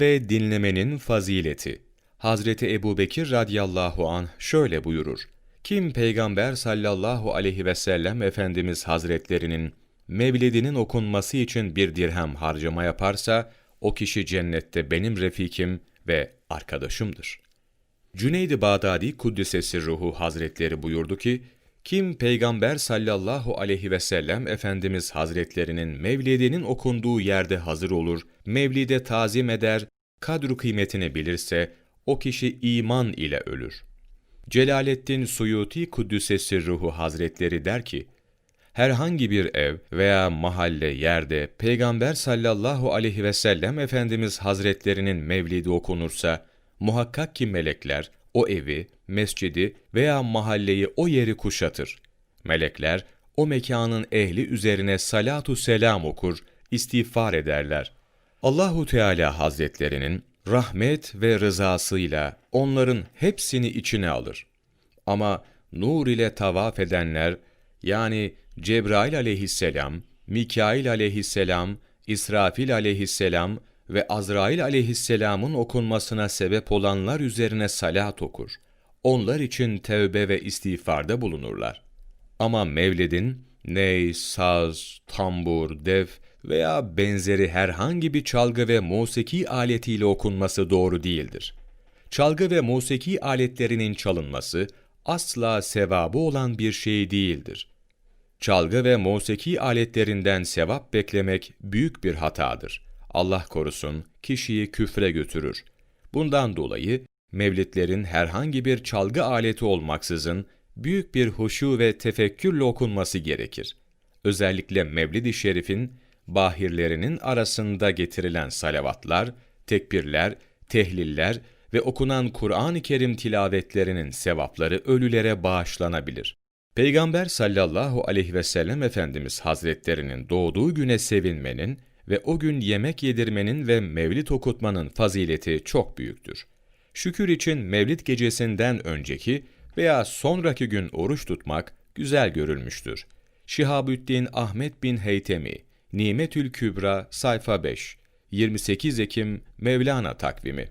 ve dinlemenin fazileti. Hazreti Ebubekir radıyallahu anh şöyle buyurur. Kim Peygamber sallallahu aleyhi ve sellem Efendimiz Hazretlerinin mevlidinin okunması için bir dirhem harcama yaparsa, o kişi cennette benim refikim ve arkadaşımdır. Cüneyd-i Bağdadi Kuddisesi Ruhu Hazretleri buyurdu ki, kim Peygamber sallallahu aleyhi ve sellem Efendimiz Hazretlerinin mevlidinin okunduğu yerde hazır olur, mevlide tazim eder, kadru kıymetini bilirse, o kişi iman ile ölür. Celaleddin Suyuti Kuddüsesi Ruhu Hazretleri der ki, herhangi bir ev veya mahalle yerde Peygamber sallallahu aleyhi ve sellem Efendimiz Hazretlerinin mevlidi okunursa, muhakkak ki melekler o evi, mescidi veya mahalleyi o yeri kuşatır. Melekler o mekanın ehli üzerine salatu selam okur, istiğfar ederler. Allahu Teala Hazretlerinin rahmet ve rızasıyla onların hepsini içine alır. Ama nur ile tavaf edenler yani Cebrail aleyhisselam, Mikail aleyhisselam, İsrafil aleyhisselam ve Azrail aleyhisselamın okunmasına sebep olanlar üzerine salat okur. Onlar için tevbe ve istiğfarda bulunurlar. Ama mevlidin ney, saz, tambur, def veya benzeri herhangi bir çalgı ve musiki aletiyle okunması doğru değildir. Çalgı ve musiki aletlerinin çalınması asla sevabı olan bir şey değildir. Çalgı ve musiki aletlerinden sevap beklemek büyük bir hatadır. Allah korusun kişiyi küfre götürür. Bundan dolayı mevlitlerin herhangi bir çalgı aleti olmaksızın büyük bir huşu ve tefekkürle okunması gerekir. Özellikle Mevlid-i Şerif'in bahirlerinin arasında getirilen salavatlar, tekbirler, tehliller ve okunan Kur'an-ı Kerim tilavetlerinin sevapları ölülere bağışlanabilir. Peygamber sallallahu aleyhi ve sellem Efendimiz Hazretlerinin doğduğu güne sevinmenin ve o gün yemek yedirmenin ve mevlid okutmanın fazileti çok büyüktür. Şükür için mevlid gecesinden önceki veya sonraki gün oruç tutmak güzel görülmüştür. Şihabüddin Ahmet bin Heytemi, Nimetül Kübra sayfa 5, 28 Ekim Mevlana takvimi